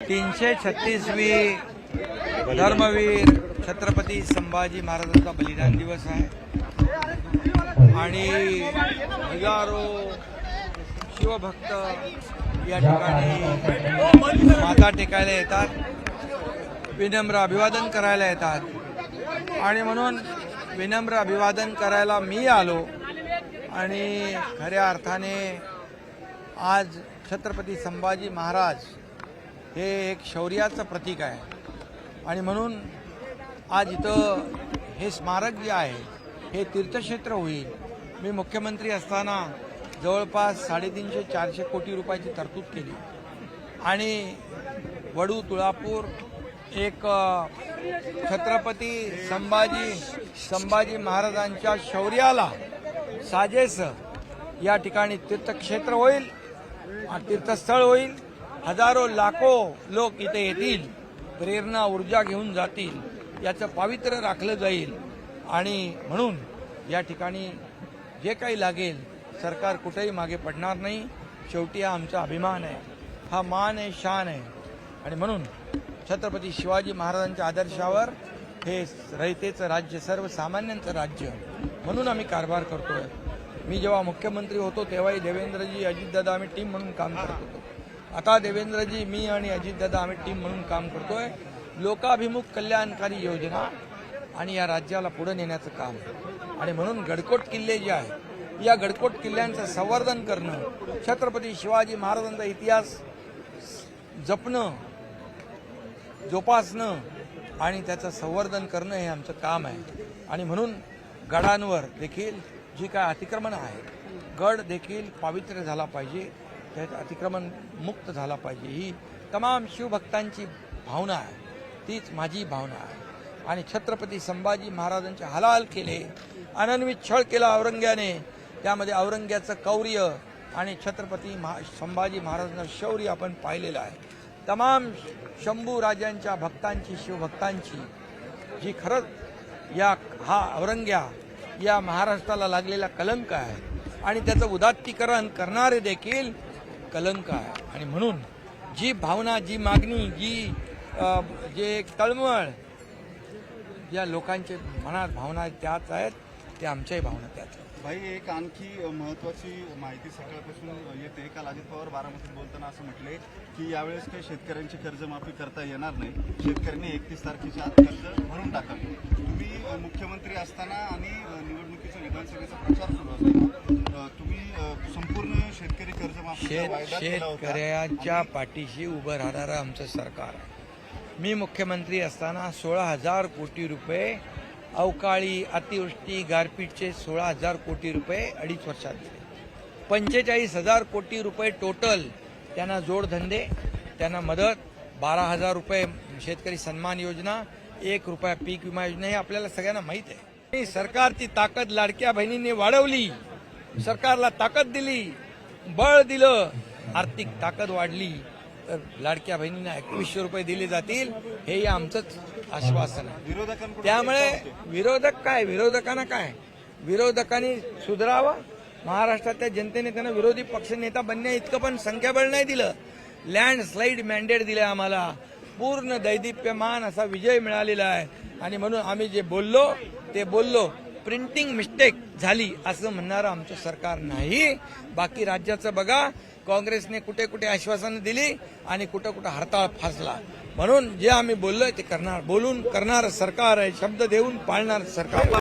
तीनशे छत्तीसवी धर्मवीर छत्रपती संभाजी महाराजांचा बलिदान दिवस आहे. आणि हजारो शिवभक्त या ठिकाणी माता टेकायला येतात विनम्र अभिवादन करायला येतात. आणि म्हणून विनम्र अभिवादन करायला मी आलो आणि खऱ्या अर्थाने आज छत्रपती संभाजी महाराज हे एक शौर्याचं प्रतीक आहे. आणि म्हणून आज इथं हे स्मारक जे आहे हे तीर्थक्षेत्र होईल. मी मुख्यमंत्री असताना जवळपास साडेतीनशे चारशे कोटी रुपयाची तरतूद केली. आणि वडू तुळापूर एक छत्रपती संभाजी संभाजी महाराजांच्या शौर्याला साजेस या ठिकाणी तीर्थक्षेत्र होईल तीर्थस्थळ होईल. हजारो लाखो लोक इथे येतील. प्रेरणा ऊर्जा घेऊन जातील. याचं पावित्र्य राखलं जाईल. आणि म्हणून या ठिकाणी जे काही लागेल सरकार कुठेही मागे पडणार नाही. शेवटी हा आमचा अभिमान आहे. हा मान आहे शान आहे. आणि म्हणून छत्रपती शिवाजी महाराजांच्या आदर्शावर हे रयतेचं राज्य सर्वसामान्यांचं राज्य म्हणून आम्ही कारभार करतोय. मी जेव्हा मुख्यमंत्री होतो तेव्हाही देवेंद्रजी अजितदादा आम्ही टीम म्हणून काम करत होतो. आता देवेंद्रजी मी आणि अजितदादा आम्ही टीम म्हणून काम करतोय. लोकाभिमुख कल्याणकारी योजना आणि या राज्याला पुढे नेण्याचं काम. आणि म्हणून गडकोट किल्ले जे आहे या गडकोट किल्ल्यांचं संवर्धन करणं छत्रपती शिवाजी महाराजांचा इतिहास जपणं जोपासणं आणि त्याचं संवर्धन करणं हे आमचं काम आहे. आणि म्हणून गडांवर देखील जी काय अतिक्रमणं आहेत गड देखील पावित्र्य झाला पाहिजे. त्यात अतिक्रमण मुक्त झाला पाहिजे ही तमाम शिवभक्तांची भावना आहे. तीच माझी भावना आहे. आणि छत्रपती संभाजी महाराजांचे हलाल केले अनन्वित छळ केला औरंग्याने. त्यामध्ये औरंग्याचं कौर्य आणि छत्रपती महा संभाजी महाराजांचं शौर्य आपण पाहिलेलं आहे. तमाम शंभू राजांच्या भक्तांची शिवभक्तांची जी खरंच या हा औरंग्या या महाराष्ट्राला लागलेला कलंक आहे. आणि त्याचं उदात्तीकरण करणारे देखील कलंक आहे. आणि म्हणून जी भावना जी मागणी जी जे तळमळ या लोकांचे मनात भावना त्याच आहेत ते आमच्याही भावना त्याच आहेत. भाई एक आणखी महत्वाची माहिती सकाळपासून येते. काल अजित पवार बारामतीत बोलताना असं म्हटले की यावेळेस काही शेतकऱ्यांची कर्जमाफी करता येणार नाही. शेतकऱ्यांनी एकतीस तारखेच्या आत कर्ज भरून टाकावे. असताना आणि निवडणुकीचा विधानसभेचा प्रचार सुरू तुम्ही संपूर्ण शेतकरी शेतकऱ्याच्या पाठीशी उभं राहणारं आमचं सरकार आहे. मी मुख्यमंत्री असताना सोळा हजार कोटी रुपये अवकाळी अतिवृष्टी गारपीटचे सोळा हजार कोटी रुपये अडीच वर्षात दिले. पंचेचाळीस हजार कोटी रुपये टोटल त्यांना जोडधंदे त्यांना मदत बारा हजार रुपये शेतकरी सन्मान योजना एक रुपया पीक विमा योजना हे आपल्याला सगळ्यांना माहीत आहे. सरकारची ताकद लाडक्या बहिणींनी वाढवली. सरकारला ताकद दिली बळ दिलं आर्थिक ताकद वाढली तर लाडक्या बहिणींना एकवीसशे रुपये दिले जातील हेही आमचंच आश्वासन आहे. त्यामुळे विरोधक काय? विरोधकांना काय? विरोधकांनी सुधारावं. महाराष्ट्रातल्या जनतेने त्यांना विरोधी पक्षनेता बनण्या इतकं पण संख्याबळ नाही दिलं. लँडस्लाईड मॅन्डेट दिलं आम्हाला. पूर्ण दैदिप्यमान असा विजय मिळालेला आहे. आणि म्हणून आम्ही जे बोललो ते बोललो प्रिंटिंग मिस्टेक झाली असं म्हणणारं आमचं सरकार नाही. बाकी राज्याचं बघा काँग्रेसने कुठे कुठे आश्वासनं दिली आणि कुठं कुठं हरताळ फासला. म्हणून जे आम्ही बोललोय ते करणार बोलून करणार सरकार आहे शब्द देऊन पाळणार सरकार.